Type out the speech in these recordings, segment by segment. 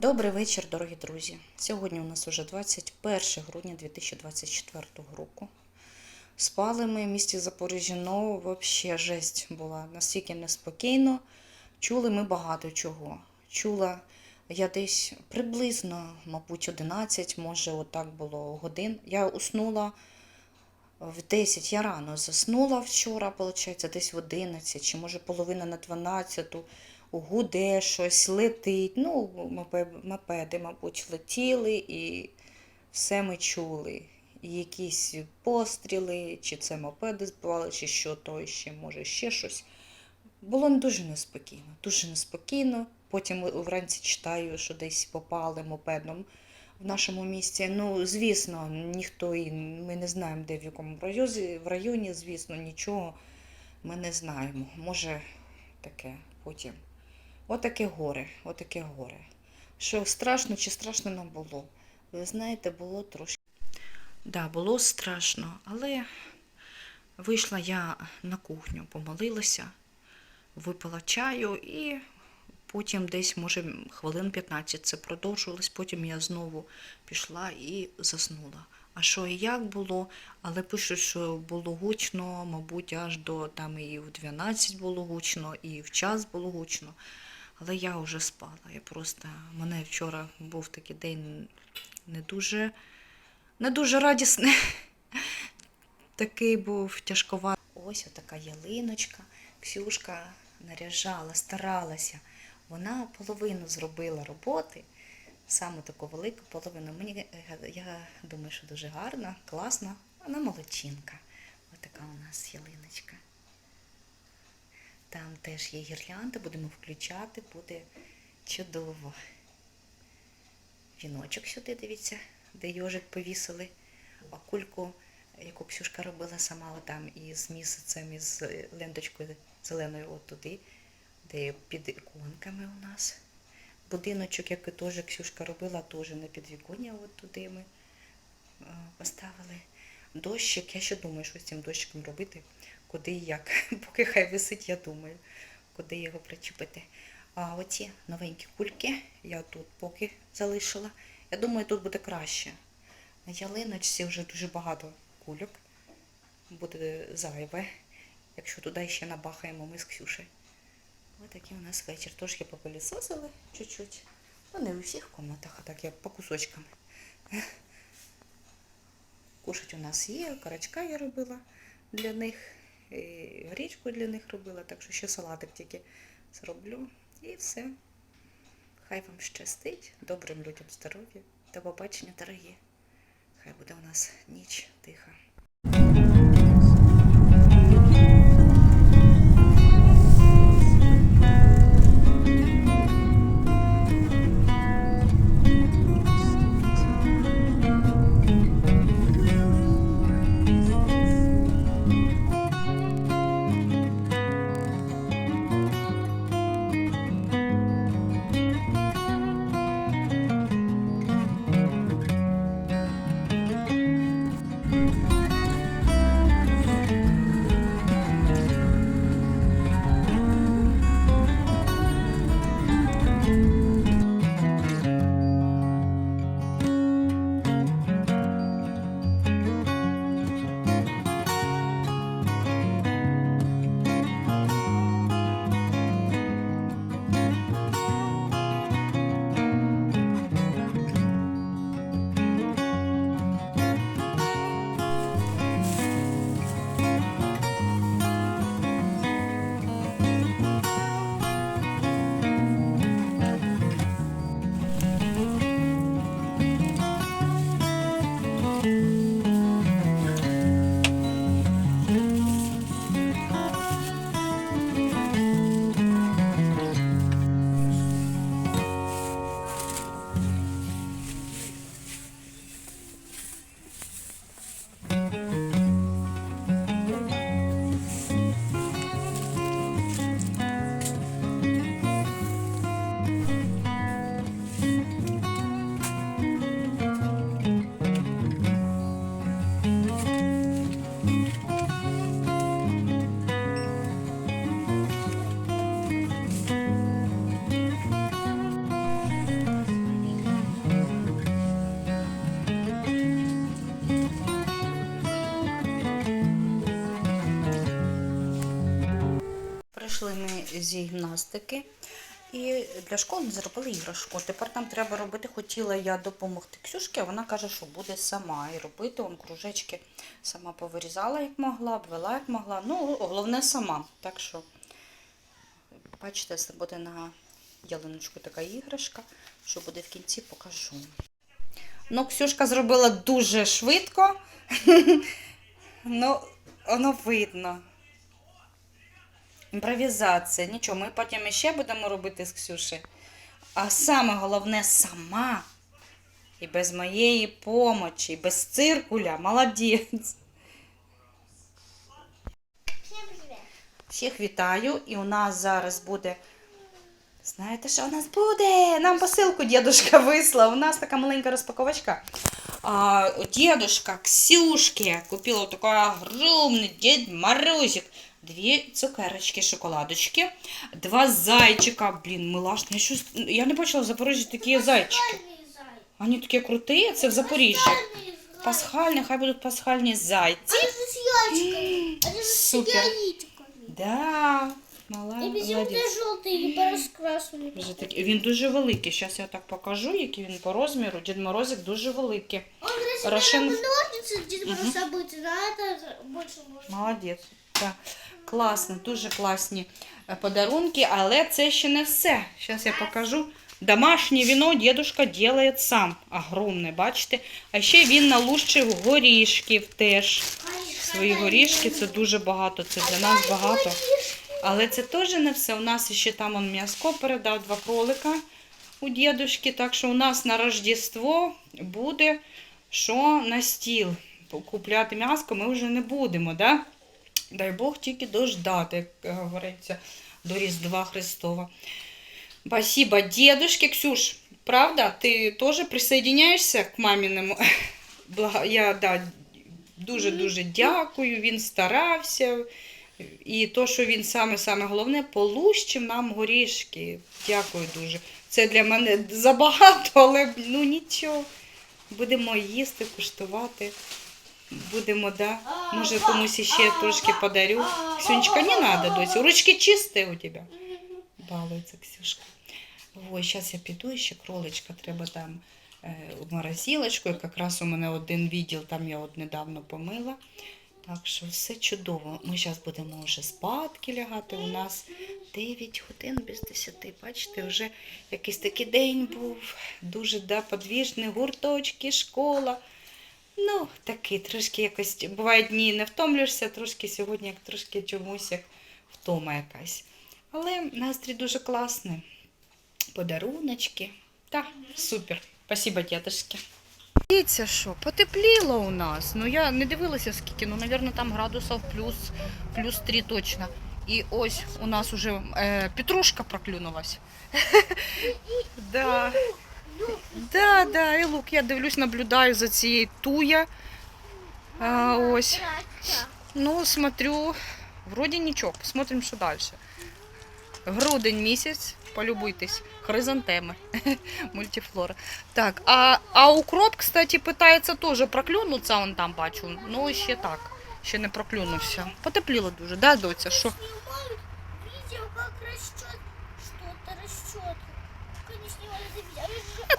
Добрий вечір, дорогі друзі. Сьогодні у нас уже 21 грудня 2024 року. Спали ми в місті Запоріжжя, ну взагалі жесть була настільки неспокійно. Чули ми багато чого. Чула я десь приблизно, мабуть, 11, може, отак було годин. Я уснула в 10, я рано заснула вчора, виходить, десь в 11, чи може половина на 12 гуде щось, летить. Ну, мопеди, мабуть, летіли і все ми чули. Якісь постріли, чи це мопеди збивали, чи що то ще, може, ще щось. Було дуже неспокійно, дуже неспокійно. Потім вранці читаю, що десь попали мопедом в нашому місті. Ну, звісно, ніхто і ми не знаємо, де в якому районі, в районі, звісно, нічого ми не знаємо. Може, таке потім. Отаке горе, отаке горе. Що страшно чи страшно нам було? Ви знаєте, було трошки. Да, було страшно, але вийшла я на кухню, помолилася, випила чаю і потім десь, може, хвилин 15 це продовжувалось, потім я знову пішла і заснула. А що і як було, але пишуть, що було гучно, мабуть, аж до там і в 12 було гучно, і в час було гучно. Але я вже спала. Я просто мене вчора був такий день не дуже, не дуже радісний. Такий був тяжковатий. Ось отака ялиночка. Ксюшка наряжала, старалася. Вона половину зробила роботи, саме таку велику половину. Мені е, я думаю, що дуже гарна, класна. Вона молодчинка. Ось така у нас ялиночка. Там теж є гірлянда, будемо включати, буде чудово. Віночок сюди, дивіться, де йожик повісили, а кульку, яку Ксюшка робила сама там із місяцем, із ленточкою зеленою от туди, де під іконками у нас. Будиночок, який теж Ксюшка робила, теж на підвіконня от туди ми е, поставили. Дощик, я ще думаю, що з цим дощиком робити, куди і як. Поки хай висить, я думаю, куди його причепити. А оці новенькі кульки я тут поки залишила. Я думаю, тут буде краще. На ялиночці вже дуже багато кульок. Буде зайве, якщо туди ще набахаємо ми з Ксюшею. Ось такий у нас вечір. Трошки попилісосили чуть-чуть. Ну, не у всіх комнатах, а так я по кусочкам. Кушать у нас є, карачка я робила для них, і гречку для них робила, так що ще салатик тільки зроблю. І все. Хай вам щастить, добрим людям здоров'я. До побачення, дорогі. Хай буде у нас ніч тиха. З гімнастики. І для школи зробили іграшку. Тепер нам треба робити. Хотіла я допомогти Ксюшки, а вона каже, що буде сама. І робити он кружечки сама повирізала, як могла, обвела, як могла. Ну, головне сама. Так що, бачите, це буде на ялиночку така іграшка. Що буде в кінці, покажу. Ну, Ксюшка зробила дуже швидко. Ну, воно видно. Імпровізація. Нічого, ми потім іще будемо робити з Ксюші. А саме головне сама. І без моєї помочі, і без циркуля. Молодець. Всіх вітаю. І у нас зараз буде. Знаєте, що у нас буде? Нам посилку дедушка вислав. У нас така маленька розпаковочка. А, дедушка Ксюшке купила такой огромный Дед Морозик. Две цукерочки, шоколадочки, два зайчика. Блін, милашні. Я, щось... я не бачила в Запоріжжі такі зайчики. Пасхальный зай. Вони такі круті, це в Запоріжжі. Пасхальный зай. Пасхальні, хай будуть пасхальні зайці. Они же с яичками. Они же с Супер. яичками. Да, мала, И молодець. желтые и пораскрашивали. Вже такі- Він дуже великий. Зараз я так покажу, який він по розміру. Дід Морозик дуже великий. Он размером Рошен- ножницы где-то просто события, на это больше можно. Молодець. Так. Класно, дуже класні е, подарунки, але це ще не все. Зараз я покажу. Домашнє віно дедушка делает сам. Огромне, бачите? А ще він налущив горішків теж. Свої горішки це дуже багато, це для нас багато. Але це теж не все. У нас ще там он м'яско передав два кролика у дідушки. Так що у нас на Рождество буде що на стіл. Купляти м'яско ми вже не будемо, да? Дай Бог тільки дождати, як говориться, до Різдва Христова. Спасибо дедушке, Ксюш. Правда, ти теж присоединяєшся к маміному? Я да, дуже-дуже дякую, він старався. І то, що він саме-саме головне, полущив нам горішки. Дякую дуже. Це для мене забагато, але ну нічого. Будемо їсти, куштувати. Будемо, да. Може, комусь ще трошки подарю. Ксюнечка, не надо, досі. Ручки чисті у тебе. Балується Ксюшка. Ой, зараз я піду, ще кроличка треба там е, в морозилочку. Якраз у мене один відділ, там я от недавно помила. Так що все чудово. Ми зараз будемо вже спадки лягати. У нас 9 годин без 10. Бачите, вже якийсь такий день був. Дуже да, подвіжний, гурточки, школа. Ну, такий, трошки якось. Бувають дні не втомлюєшся, трошки сьогодні як трошки чомусь як втома якась. Але настрій дуже класний. Подаруночки. Так, супер. Спасибо, дядушки. Дивіться, що, потепліло у нас. Ну я не дивилася скільки, ну, мабуть, там градусів плюс, плюс 3 точно. І ось у нас уже е, петрушка проклюнулась. Да. Да, да, і лук, я дивлюсь, наблюдаю за цією туя. А, ось. Ну, смотрю, вроді нічого, посмотрим, що далі. Грудень місяць, полюбуйтесь, хризантеми, мультифлора. Так, а, а укроп, кстати, питається теж проклюнутися, он там бачу. Ну, ще так, ще не проклюнувся. Потепліло дуже, да, доця? Що? Снимают видео, как растет что-то растет. Как они снимали это видео. Они же А такі камери, да, потім на ускорено включають і да, воспроизводять, як цвіточок.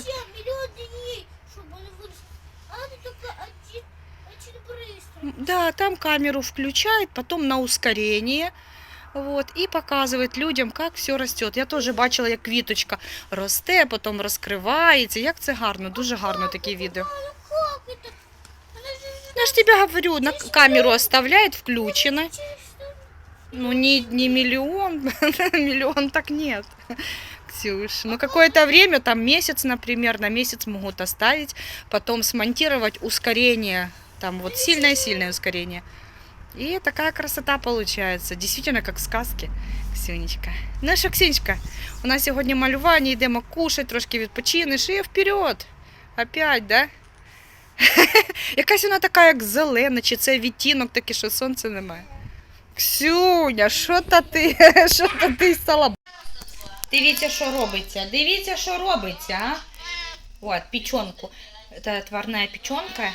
Вообще миллион дней, чтобы он вырос. А это только один, очень быстро. Да, там камеру включают, потом на ускорение. Вот, і показують людям, як все росте. Я теж бачила, як квіточка росте, потім розкривається. Як це гарно, дуже гарно такі відео. А ну как это? Она же Я ж тебе говорю, на камеру оставляють включено. через что? Ну, не, не миллион, миллион так нет. Ксюш, ну какое-то время, там месяц, например, на месяц могут оставить, потом смонтировать ускорение, там вот сильное-сильное ускорение. И такая красота получается. Действительно, как в сказке, Ксюнечка. Ну що, Ксюнечка, у нас сьогодні малювання, йдемо кушать, трошки відпочинеш і вперед. Опять, да? Якась вона така, як зелена, чи це відтінок такий, що сонця немає. Ксюня, що то ти? Що то ти стала? Дивіться, що робиться. Дивіться, що робиться, а? От, печенку. Це тварна печенка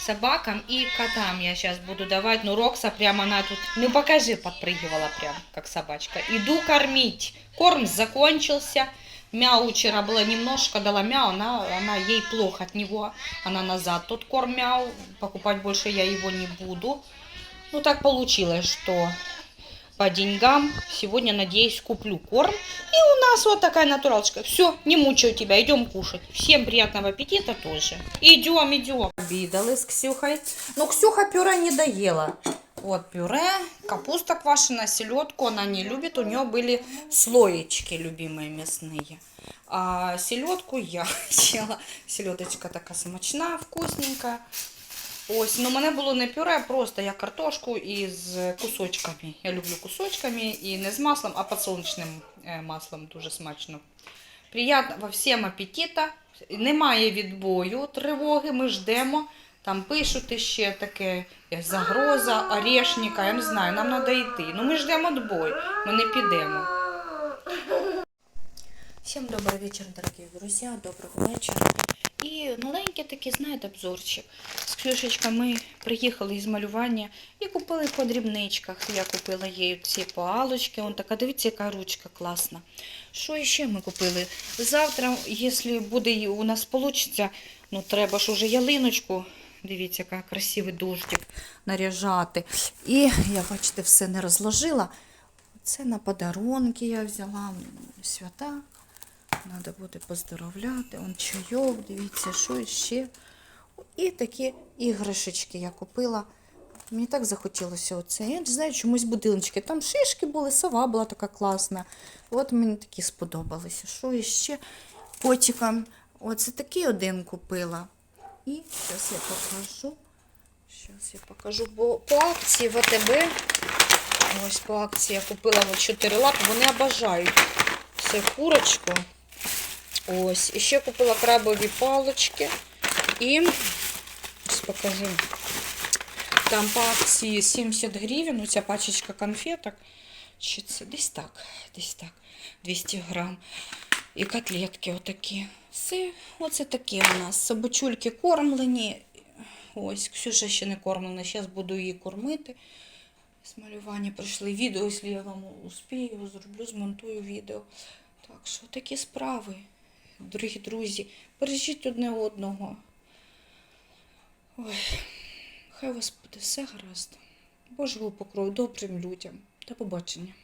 собакам и котам я сейчас буду давать. Ну, Рокса прямо она тут, ну покажи, подпрыгивала прям, как собачка. Иду кормить. Корм закончился. Мяу вчера было немножко, дала мяу, она, она ей плохо от него. Она назад тот корм мяу, покупать больше я его не буду. Ну, так получилось, что по деньгам сегодня, надеюсь, куплю корм. И у нас вот такая натуралочка. Все, не мучаю тебя, идем кушать. Всем приятного аппетита тоже. Идем, идем. Обидали с Ксюхой. Но Ксюха пюре не доела. Вот пюре, капуста квашеная, селедку она не любит. У нее были слоечки любимые мясные. А селедку я ела. Селедочка така смачна, вкусненька. Ось, ну мене було не пюре, просто я картошку із кусочками. Я люблю кусочками і не з маслом, а підсолнечним е, маслом дуже смачно. Приятного всім апетита. Немає відбою тривоги, ми ждемо. Там пишуть ще таке загроза, орешника, я не знаю, нам треба йти. Ну ми ждемо відбой, ми не підемо. Всем добрый вечер, дорогие друзья, доброго вечора. І маленький такий, знаєте, обзорчик. З Ксюшечкою ми приїхали із малювання і купили по дрібничках. Я купила їй ці палочки. Вон така, дивіться, яка ручка класна. Що ще ми купили? Завтра, якщо буде у нас вийде, ну треба ж уже ялиночку. Дивіться, яка красивий дождик наряжати. І я, бачите, все не розложила. Це на подарунки я взяла свята. Треба буде поздоровляти. Он чайок, дивіться, що ще. І такі іграшечки я купила. Мені так захотілося оце. Я не знаю, чомусь будиночки. Там шишки були, сова була така класна. От мені такі сподобалися. Що іще? Котикам. Оце такий один купила. І зараз я покажу. Зараз я покажу. Бо по акції в АТБ. Ось по акції я купила 4 лапи. Вони обожають це курочку. Ось. І ще купила крабові палочки. І покажу. Там по акції 70 гривень. Оця пачечка конфеток. Чи це десь так, десь так. 200 грам. І котлетки отакі. Все, оце такі у нас. Собачульки кормлені. Ось, Ксюша ще не кормлена. Зараз буду її кормити. З малювання прийшли відео, якщо я вам успію, зроблю, змонтую відео. Так що такі справи, дорогі друзі. Бережіть одне одного. Ой, хай у вас буде все гаразд. Божого покрою добрим людям. До побачення.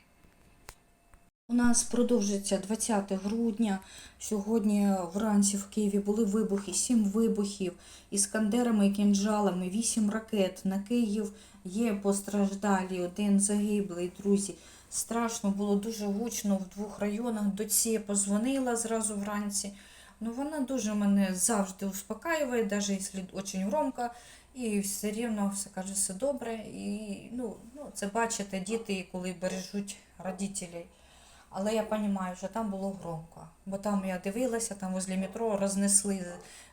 У нас продовжується 20 грудня. Сьогодні вранці в Києві були вибухи, 7 вибухів іскандерами і кінжалами, 8 ракет. На Київ є постраждалі, один загиблий, друзі. Страшно було дуже гучно в двох районах. Доці я позвонила зразу вранці. Ну, вона дуже мене завжди успокаює, навіть якщо дуже громко, і все рівно все каже, все добре. І ну, ну, це бачите, діти, коли бережуть родителей. Але я розумію, що там було громко. Бо там я дивилася, там возле метро рознесли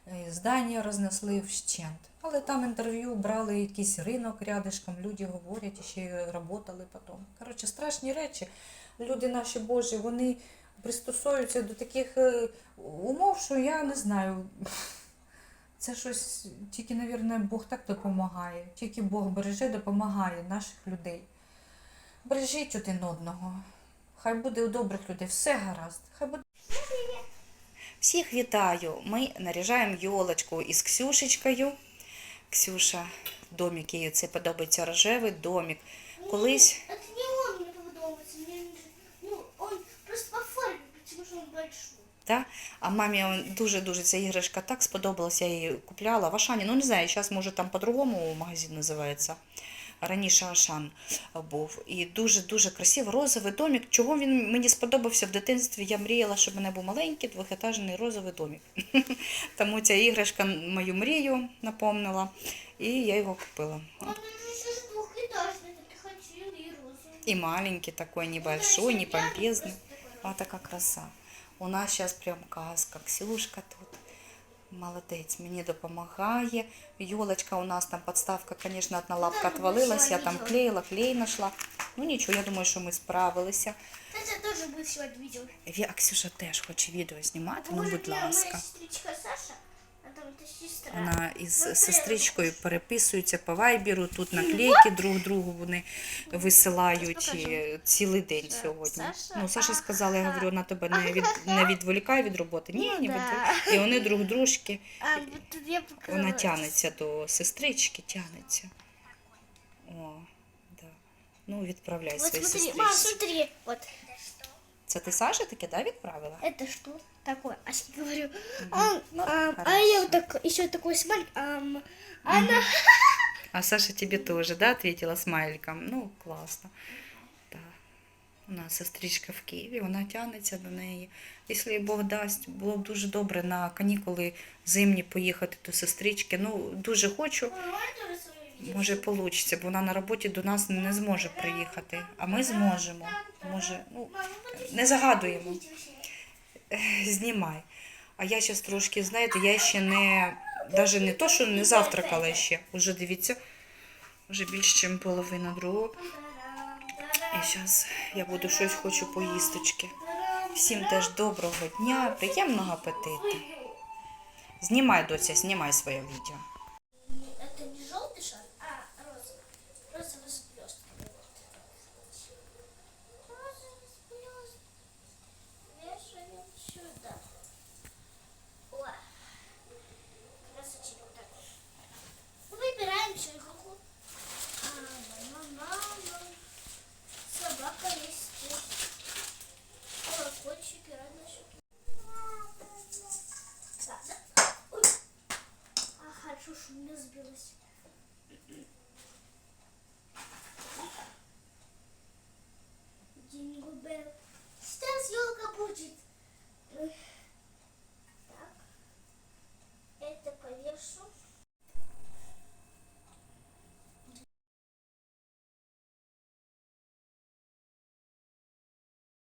е, здання, рознесли вщент. Але там інтерв'ю брали якийсь ринок рядишком, люди говорять, і ще й працювали потім. Коротше, страшні речі. Люди наші Божі, вони пристосуються до таких е, умов, що я не знаю. Це щось, тільки, мабуть, Бог так допомагає. Тільки Бог береже, допомагає наших людей. Бережіть один одного. Хай буде у добрих людей все гаразд. Хай буде. Всіх вітаю. Ми наряжаємо йолочку із Ксюшечкою. Ксюша, домик їй це подобається рожевий домик. Колись Это не он мне ну, он просто по форме, потому что он большой. Та? А мамі дуже-дуже ця іграшка так сподобалася, я її купляла в Ашані. Ну не знаю, зараз може там по-другому магазин називається Раніше Ашан був. І дуже-дуже красивий розовий домик. Чого він мені сподобався в дитинстві? Я мріяла, щоб у мене був маленький двохетажний розовий домик. Тому ця іграшка мою мрію напомнила, і я його купила. Он же еще же двухэтажный, так и хотел, и розовый. И маленький такой, небольшой, не помпезный. А така краса. У нас зараз прям казка. Ксюшка тут. Молодець, мені допомагає. Йолочка у нас там подставка, звісно, одна лапка отвалилась, я там клеїла, клей знайшла. Ну нічого, я думаю, що ми справилися. Це теж буде буду снимать видео. Ві- А Ксюша теж хоче відео знімати, ну будь ласка. Саша. Вона із сестричкою переписуються по вайберу, тут наклейки друг другу вони висилають і цілий день сьогодні. Ну, Саша сказала, я говорю, вона тебе не, від, не відволікає від роботи. Ні, Ну, не відволікає. І вони друг дружки. Вона тянеться до сестрички, тянеться. О, да. Ну, відправляй своїй смотри, мам, сестричці. смотри. Це ти Саша таке, да, відправила? Это что такое? А я говорю, ам, Ну, ам, а я вот так, еще такой смайлик. ам, Она... А Саша тебе тоже, да, ответила смайликом? Ну, класно. Да. У нас сестричка в Києві, вона тягнеться до неї. Якщо їй Бог дасть, було б дуже добре на канікули зимні поїхати до сестрички. Ну, дуже хочу, може вийде, бо вона на роботі до нас не зможе приїхати. А ми зможемо. Може, ну, не загадуємо. знімай. А я зараз трошки, знаєте, я ще не, навіть не то, що не завтракала ще. Уже дивіться, вже більше, ніж половина другого. І зараз я буду щось хочу поїсточки. Всім теж доброго дня, приємного апетиту. Знімай, доця, знімай своє відео.